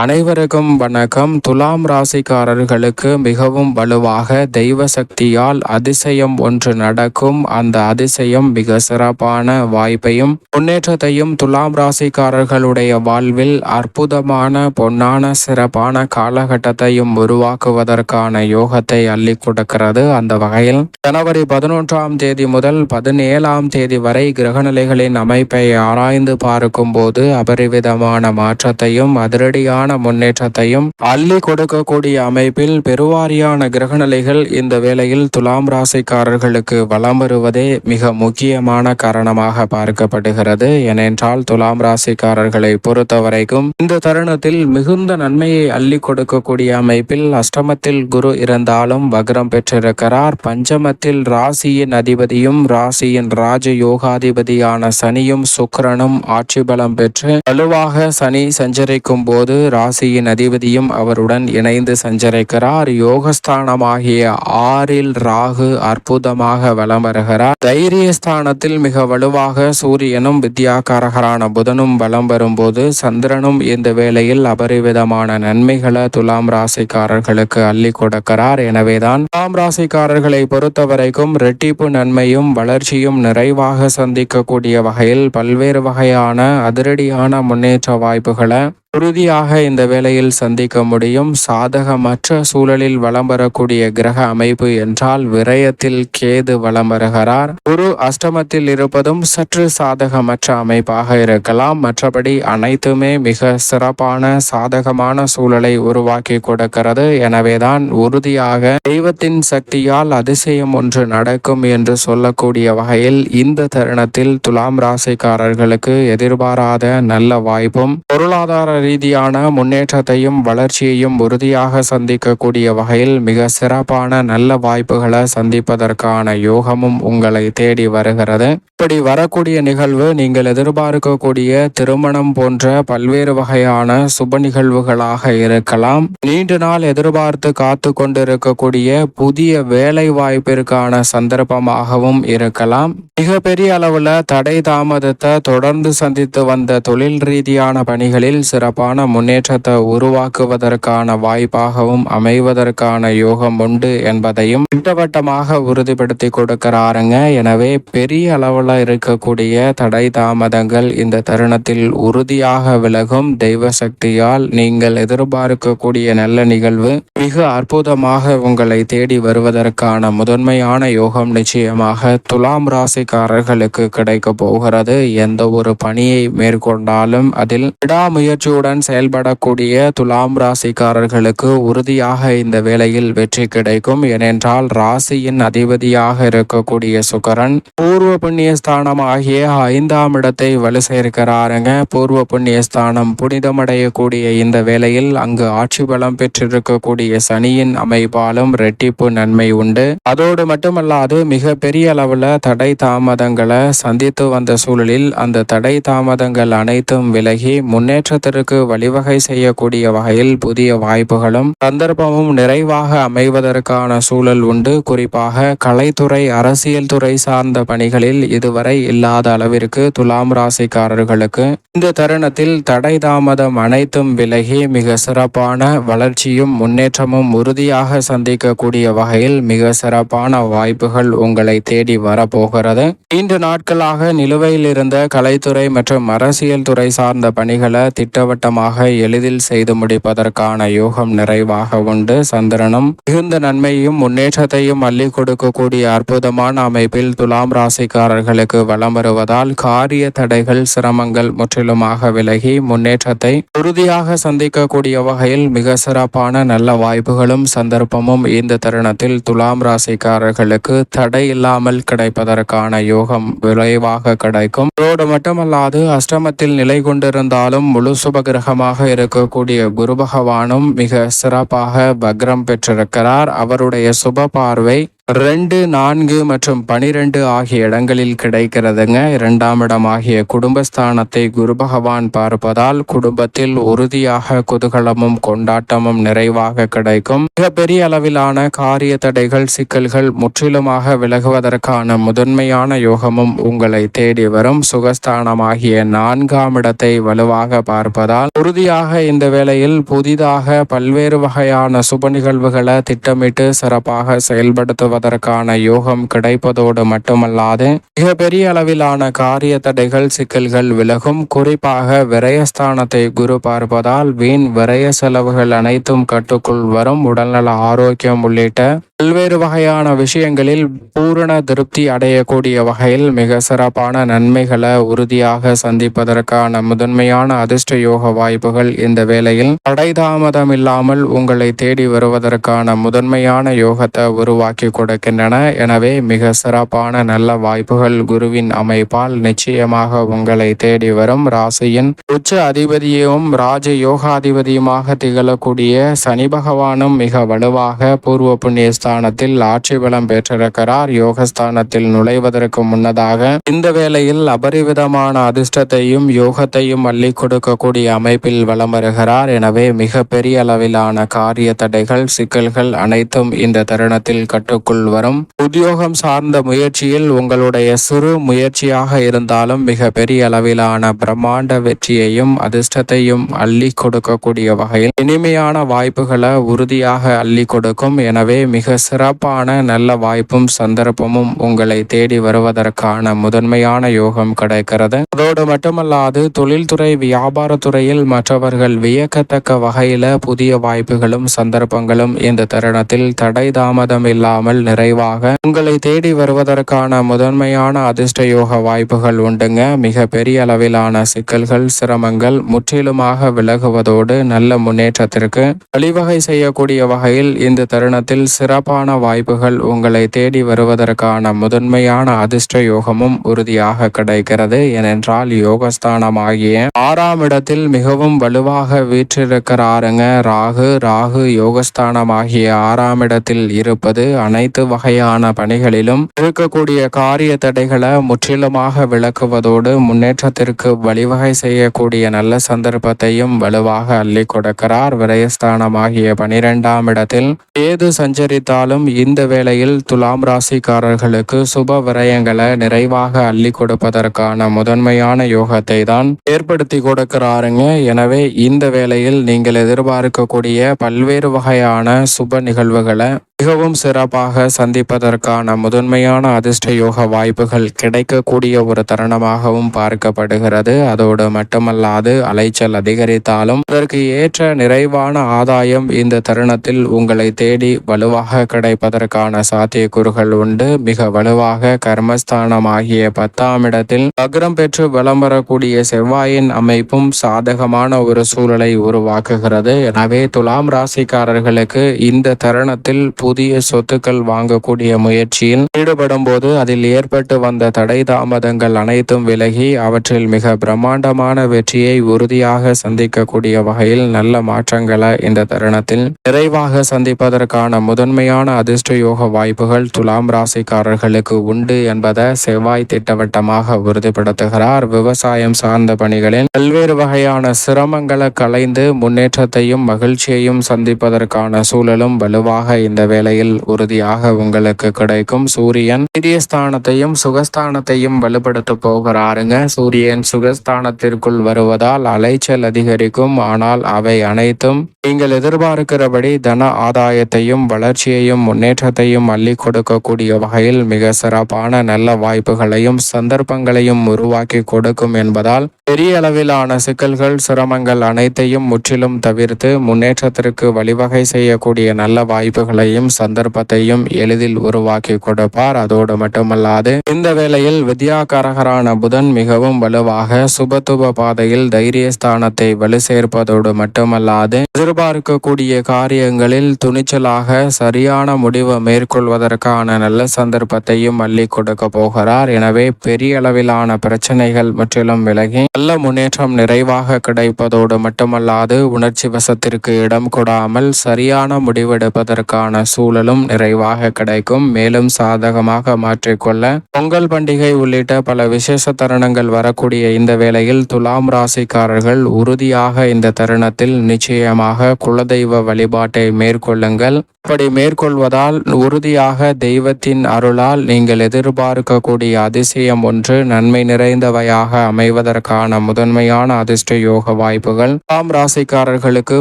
அனைவருக்கும் வணக்கம். துலாம் ராசிக்காரர்களுக்கு மிகவும் வலுவாக தெய்வ சக்தியால் அதிசயம் ஒன்று நடக்கும். அந்த அதிசயம் மிக சிறப்பான வாய்ப்பையும் முன்னேற்றத்தையும் துலாம் ராசிக்காரர்களுடைய வாழ்வில் அற்புதமான பொன்னான சிறப்பான காலகட்டத்தையும் உருவாக்குவதற்கான யோகத்தை அள்ளி கொடுக்கிறது. அந்த வகையில் ஜனவரி பதினொன்றாம் தேதி முதல் பதினேழாம் தேதி வரை கிரகநிலைகளின் அமைப்பை ஆராய்ந்து பார்க்கும் போது அபரிவிதமான மாற்றத்தையும் அதிரடியான முன்னேற்றத்தையும் அள்ளி கொடுக்கக்கூடிய அமைப்பில் பெருவாரியான கிரகநிலைகள் இந்த வேளையில் துலாம் ராசிக்காரர்களுக்கு வலம் வருவதே மிக முக்கியமான காரணமாக பார்க்கப்படுகிறது. ஏனென்றால் துலாம் ராசிக்காரர்களை பொறுத்தவரைக்கும் இந்த தருணத்தில் மிகுந்த நன்மையை அள்ளி கொடுக்கக்கூடிய அமைப்பில் அஷ்டமத்தில் குரு இருந்தாலும் வக்ரம் பெற்றிருக்கிறார். பஞ்சமத்தில் ராசியின் அதிபதியும் ராசியின் ராஜ யோகாதிபதியான சனியும் சுக்கரனும் ஆட்சி பலம் பெற்று வலுவாக சனி சஞ்சரிக்கும் போது ராசியின் அதிபதியும் அவருடன் இணைந்து சஞ்சரிக்கிறார். யோகஸ்தானமாகிய ஆறில் ராகு அற்புதமாக வலம் வருகிறார். தைரியஸ்தானத்தில் மிக வலுவாக சூரியனும் வித்யாகாரகரான புதனும் வலம் வரும்போது சந்திரனும் இந்த வேளையில் அபரிவிதமான நன்மைகளை துலாம் ராசிக்காரர்களுக்கு அள்ளி கொடுக்கிறார். எனவேதான் துலாம் ராசிக்காரர்களை பொறுத்தவரைக்கும் ரெட்டிப்பு நன்மையும் வளர்ச்சியும் நிறைவாக சந்திக்கக்கூடிய வகையில் பல்வேறு வகையான அதிரடியான முன்னேற்ற வாய்ப்புகளை உறுதியாக இந்த வேளையில் சந்திக்க முடியும். சாதகமற்ற சூழலில் வலம் வரக்கூடிய கிரக அமைப்பு என்றால் விரயத்தில் கேது வலம் வருகிறார். குரு அஷ்டமத்தில் இருப்பதும் சற்று சாதகமற்ற அமைப்பாக இருக்கலாம். மற்றபடி அனைத்துமே மிக சிறப்பான சாதகமான சூழலை உருவாக்கி கொடுக்கிறது. எனவேதான் உறுதியாக தெய்வத்தின் சக்தியால் அதிசயம் ஒன்று நடக்கும் என்று சொல்லக்கூடிய வகையில் இந்த தருணத்தில் துலாம் ராசிக்காரர்களுக்கு எதிர்பாராத நல்ல வாய்ப்பும் பொருளாதார ரீதியான முன்னேற்றத்தையும் வளர்ச்சியையும் உறுதியாக சந்திக்கக்கூடிய வகையில் மிக சிறப்பான நல்ல வாய்ப்புகளை சந்திப்பதற்கான யோகமும் உங்களை தேடி வருகிறது. இப்படி வரக்கூடிய நிகழ்வு நீங்கள் எதிர்பார்க்கக்கூடிய திருமணம் போன்ற பல்வேறு வகையான சுப நிகழ்வுகளாக இருக்கலாம். நீண்ட நாள் எதிர்பார்த்து காத்து கொண்டிருக்கக்கூடிய புதிய வேலை வாய்ப்பிற்கான சந்தர்ப்பமாகவும் இருக்கலாம். மிகப்பெரிய அளவுல தடை தாமதத்தை தொடர்ந்து சந்தித்து வந்த தொழில் ரீதியான பணிகளில் சிறப்பு சிறப்பான முன்னேற்றத்தை உருவாக்குவதற்கான வாய்ப்பாகவும் அமைவதற்கான யோகம் உண்டு என்பதையும் திட்டவட்டமாக உறுதிப்படுத்தி கொடுக்கிறாருங்க. எனவே பெரிய அளவில் இருக்கக்கூடிய தடை தாமதங்கள் இந்த தருணத்தில் உறுதியாக விலகும். தெய்வ சக்தியால் நீங்கள் எதிர்பார்க்கக்கூடிய நல்ல நிகழ்வு. மிக அற்புதமாக உங்களை தேடி வருவதற்கான முதன்மையான யோகம் நிச்சயமாக துலாம் ராசிக்காரர்களுக்கு கிடைக்க போகிறது. எந்த ஒரு பணியை மேற்கொண்டாலும் அதில் விடாமுயற்சி உறுதியுடன் செயல்படக்கூடிய துலாம் ராசிக்காரர்களுக்கு உறுதியாக இந்த வேளையில் வெற்றி கிடைக்கும். ஏனென்றால் ராசியின் அதிபதியாக இருக்கக்கூடிய சுக்கரன் பூர்வ புண்ணிய ஸ்தானம் ஆகிய ஐந்தாம் இடத்தை வலு சேர்க்கிறாருங்க. பூர்வ புண்ணிய ஸ்தானம் புனிதமடையக்கூடிய இந்த வேளையில் அங்கு ஆட்சி பலம் பெற்றிருக்கக்கூடிய சனியின் அமைப்பாலும் ரெட்டிப்பு நன்மை உண்டு. அதோடு மட்டுமல்லாது மிக பெரிய அளவில் தடை தாமதங்களை சந்தித்து வந்த சூழலில் அந்த தடை தாமதங்கள் அனைத்தும் விலகி முன்னேற்றத்திற்கு வழிவகை செய்யக்கூடிய வகையில் புதிய வாய்ப்புகளும் சந்தர்ப்பமும் நிறைவாக அமைவதற்கான சூழல் உண்டு. குறிப்பாக கலைத்துறை அரசியல் துறை சார்ந்த பணிகளில் இதுவரை இல்லாத அளவிற்கு துலாம் ராசிக்காரர்களுக்கு இந்த தருணத்தில் தடை தாமதம் அனைத்தும் விலகி மிக சிறப்பான வளர்ச்சியும் முன்னேற்றமும் உறுதியாக சந்திக்கக்கூடிய வகையில் மிக சிறப்பான வாய்ப்புகள் உங்களை தேடி வரப்போகிறது. நீண்ட நாட்களாக நிலுவையில் இருந்த கலைத்துறை மற்றும் அரசியல் துறை சார்ந்த பணிகளை திட்டவட்ட மூலமாக எளிதில் செய்து முடிப்பதற்கான யோகம் நிறைவாக உண்டு சந்திரனும் மிகுந்த நன்மையும் முன்னேற்றத்தையும் அள்ளி கொடுக்கக்கூடிய அற்புதமான அமைப்பில் துலாம் ராசிக்காரர்களுக்கு வளம் வருவதால் காரிய தடைகள் சிரமங்கள் முற்றிலுமாக விலகி முன்னேற்றத்தை உறுதியாக சந்திக்கக்கூடிய வகையில் மிக சிறப்பான நல்ல வாய்ப்புகளும் சந்தர்ப்பமும் இந்த தருணத்தில் துலாம் ராசிக்காரர்களுக்கு தடை இல்லாமல் கிடைப்பதற்கான யோகம் விரைவாக கிடைக்கும் அதோடு மட்டுமல்லாது அஷ்டமத்தில் நிலை கொண்டிருந்தாலும் முழு சுப கிரகமாக இருக்கக்கூடிய குரு பகவானும் மிக சிறப்பாக பக்ரம் பெற்றிருக்கிறார். அவருடைய சுப பார்வை ரெண்டு நான்கு மற்றும் பனிரெண்டு ஆகிய இடங்களில் கிடைக்கிறதுங்க. இரண்டாம் இடம் ஆகிய குடும்பஸ்தானத்தை குரு பகவான் பார்ப்பதால் குடும்பத்தில் உறுதியாக குதூகலமும் கொண்டாட்டமும் நிறைவாக கிடைக்கும். மிகப்பெரிய அளவிலான காரிய தடைகள் சிக்கல்கள் முற்றிலுமாக விலகுவதற்கான முதன்மையான யோகமும் உங்களை தேடி வரும். சுகஸ்தானமாகிய நான்காம் இடத்தை வலுவாக பார்ப்பதால் உறுதியாக இந்த வேளையில் புதிதாக பல்வேறு வகையான சுப நிகழ்வுகளை திட்டமிட்டு சிறப்பாக செயல்படுத்துவது பெறுவதற்கான யோகம் கிடைப்பதோடு மட்டுமல்லாது மிகப்பெரிய அளவிலான காரிய தடைகள் சிக்கல்கள் விலகும். குறிப்பாக விரயஸ்தானத்தை குரு பார்ப்பதால் வீண் விரய செலவுகள் அனைத்தும் கட்டுக்குள் வரும். உடல்நல ஆரோக்கியம் உள்ளிட்ட பல்வேறு வகையான விஷயங்களில் பூரண திருப்தி அடையக்கூடிய வகையில் மிக சிறப்பான நன்மைகளை உறுதியாக சந்திப்பதற்கான முதன்மையான அதிர்ஷ்ட யோக வாய்ப்புகள் இந்த வேளையில். தடைதாமதம் இல்லாமல் உங்களை தேடி வருவதற்கான முதன்மையான யோகத்தை உருவாக்கி கொடுக்கின்றன. எனவே மிக சிறப்பான நல்ல வாய்ப்புகள் குருவின் அமைப்பால் நிச்சயமாக உங்களை தேடி வரும் ராசியின் உச்ச அதிபதியும் ராஜ யோகாதிபதியுமாக திகழக்கூடிய சனி பகவானும் மிக வலுவாக பூர்வ புண்ணிய ஸ்தானத்தில் ஆட்சி பலம் பெற்றிருக்கிறார். யோகஸ்தானத்தில் நுழைவதற்கு முன்னதாக இந்த வேளையில் அபரிவிதமான அதிர்ஷ்டத்தையும் யோகத்தையும் அள்ளி கொடுக்கக்கூடிய அமைப்பில் வலம் வருகிறார். எனவே மிக பெரிய அளவிலான காரிய தடைகள் சிக்கல்கள் அனைத்தும் இந்த தருணத்தில் கட்டுக்குள் வரும். உத்தியோகம் சார்ந்த முயற்சியில் உங்களுடைய சிறு முயற்சியாக இருந்தாலும் மிக பெரிய அளவிலான பிரம்மாண்ட வெற்றியையும் அதிர்ஷ்டத்தையும் அள்ளி கொடுக்கக்கூடிய வகையில் இனிமையான வாய்ப்புகளை உறுதியாக அள்ளி கொடுக்கும். எனவே மிக சிறப்பான நல்ல வாய்ப்பும் சந்தர்ப்பமும் உங்களை தேடி வருவதற்கான முதன்மையான யோகம் கிடைக்கிறது. அதோடு மட்டுமல்லாது தொழில்துறை வியாபாரத்துறையில் மற்றவர்கள் வியக்கத்தக்க வகையில புதிய வாய்ப்புகளும் சந்தர்ப்பங்களும் இந்த தருணத்தில் தடை தாமதம் இல்லாமல் நிறைவாக உங்களை தேடி வருவதற்கான முதன்மையான அதிர்ஷ்ட யோக வாய்ப்புகள் உண்டுங்க. மிக பெரிய அளவிலான சிக்கல்கள் சிரமங்கள் முற்றிலுமாக விலகுவதோடு நல்ல முன்னேற்றத்திற்கு வழிவகை செய்யக்கூடிய வகையில் இந்த தருணத்தில் சிறப்பு சிறப்பான வாய்ப்புகள் உங்களை தேடி வருவதற்கான முதன்மையான அதிர்ஷ்ட யோகமும் உறுதியாக கிடைக்கிறது. ஏனென்றால் யோகஸ்தானம் ஆகிய ஆறாம் இடத்தில் மிகவும் வலுவாக வீற்றிருக்கிறாருங்க. ராகு ராகு யோகஸ்தானம் ஆகிய ஆறாம் இடத்தில் இருப்பது அனைத்து வகையான பணிகளிலும் இருக்கக்கூடிய காரிய தடைகளை முற்றிலுமாக விளக்குவதோடு முன்னேற்றத்திற்கு வழிவகை செய்யக்கூடிய நல்ல சந்தர்ப்பத்தையும் வலுவாக அள்ளி கொடுக்கிறார். விரயஸ்தானம் ஆகிய பனிரெண்டாம் இடத்தில் ஏது சஞ்சரித்த சஞ்சரித்தாலும் இந்த வேளையில் துலாம் ராசிக்காரர்களுக்கு சுப விரயங்களை நிறைவாக அள்ளி கொடுப்பதற்கான முதன்மையான யோகத்தை தான் ஏற்படுத்தி கொடுக்கிறாருங்க. எனவே இந்த வேளையில் நீங்கள் எதிர்பார்க்கக்கூடிய பல்வேறு வகையான சுப நிகழ்வுகளை மிகவும் சிறப்பாக சந்திப்பதற்கான முதன்மையான அதிர்ஷ்ட யோக வாய்ப்புகள் கிடைக்கக்கூடிய ஒரு தருணமாகவும் பார்க்கப்படுகிறது. அதோடு மட்டுமல்லாது அலைச்சல் அதிகரித்தாலும் அதற்கு ஏற்ற நிறைவான ஆதாயம் இந்த தருணத்தில் உங்களை தேடி வலுவாக கிடைப்பதற்கான சாத்தியக்கூறுகள் உண்டு. மிக வலுவாக கர்மஸ்தானம் ஆகிய பத்தாம் இடத்தில் அக்ரம் பெற்று வலம் வரக்கூடிய செவ்வாயின் அமைப்பும் சாதகமான ஒரு சூழலை உருவாக்குகிறது. எனவே துலாம் ராசிக்காரர்களுக்கு இந்த தருணத்தில் புதிய சொத்துக்கள் வாங்கக்கூடிய முயற்சியில் ஈடுபடும் போது அதில் ஏற்பட்டு வந்த தடை தாமதங்கள் அனைத்தும் விலகி அவற்றில் மிக பிரம்மாண்டமான வெற்றியை உறுதியாக சந்திக்கக்கூடிய வகையில் நல்ல மாற்றங்களை இந்த தருணத்தில் நிறைவாக சந்திப்பதற்கான முதன்மையான அதிர்ஷ்ட யோக வாய்ப்புகள் துலாம் ராசிக்காரர்களுக்கு உண்டு என்பதை செவ்வாய் திட்டவட்டமாக உறுதிப்படுத்துகிறார். விவசாயம் சார்ந்த பணிகளில் பல்வேறு வகையான சிரமங்களை கலைந்து முன்னேற்றத்தையும் மகிழ்ச்சியையும் சந்திப்பதற்கான சூழலும் வலுவாக இந்த வேளையில் உறுதியாக உங்களுக்கு கிடைக்கும். சூரியன் ஸ்தானத்தையும் சுகஸ்தானத்தையும் வலுப்படுத்த போகிறாருங்க. சூரியன் சுகஸ்தானத்திற்குள் வருவதால் அலைச்சல் அதிகரிக்கும். ஆனால் அவை அனைத்தும் நீங்கள் எதிர்பார்க்கிறபடி தன ஆதாயத்தையும் வளர்ச்சியையும் முன்னேற்றத்தையும் அள்ளி கொடுக்கக்கூடிய வகையில் மிக சிறப்பான நல்ல வாய்ப்புகளையும் சந்தர்ப்பங்களையும் உருவாக்கி கொடுக்கும் என்பதால் பெரிய அளவிலான சிக்கல்கள் சிரமங்கள் அனைத்தையும் முற்றிலும் தவிர்த்து முன்னேற்றத்திற்கு வழிவகை செய்யக்கூடிய நல்ல வாய்ப்புகளையும் சந்தர்ப்பத்தையும் எளிதில் உருவாக்கி கொடுப்பார் அதோடு மட்டுமல்லாது இந்த வேளையில் வித்யாகரகரான புதன் மிகவும் வலுவாக சுபத்துவ பாதையில் தைரியஸ்தானத்தை வலு சேர்ப்பதோடு மட்டுமல்லாது எதிர்பார்க்கக்கூடிய காரியங்களில் துணிச்சலாக சரியான முடிவு மேற்கொள்வதற்கான நல்ல சந்தர்ப்பத்தையும் அள்ளி கொடுக்க போகிறார். எனவே பெரிய அளவிலான பிரச்சனைகள் முற்றிலும் விலகி நல்ல முன்னேற்றம் நிறைவாக கிடைப்பதோடு மட்டுமல்லாது உணர்ச்சி வசத்திற்கு இடம் கொடாமல் சரியான முடிவெடுப்பதற்கான சூழலும் நிறைவாக கிடைக்கும். மேலும் சாதகமாக மாற்றிக்கொள்ள பொங்கல் பண்டிகை உள்ளிட்ட பல விசேஷ தருணங்கள் வரக்கூடிய இந்த வேளையில் துலாம் ராசிக்காரர்கள் உறுதியாக இந்த தருணத்தில் நிச்சயமாக குலதெய்வ வழிபாட்டை மேற்கொள்ளுங்கள். அப்படி மேற்கொள்வதால் உறுதியாக தெய்வத்தின் அருளால் நீங்கள் எதிர்பார்க்கக்கூடிய அதிசயம் ஒன்று நன்மை நிறைந்தவையாக அமைவதற்கான முதன்மையான அதிர்ஷ்ட யோக வாய்ப்புகள். துலாம் ராசிக்காரர்களுக்கு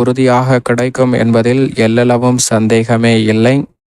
உறுதியாக கிடைக்கும் என்பதில் எல்லளவும் சந்தேகமே இல்லை.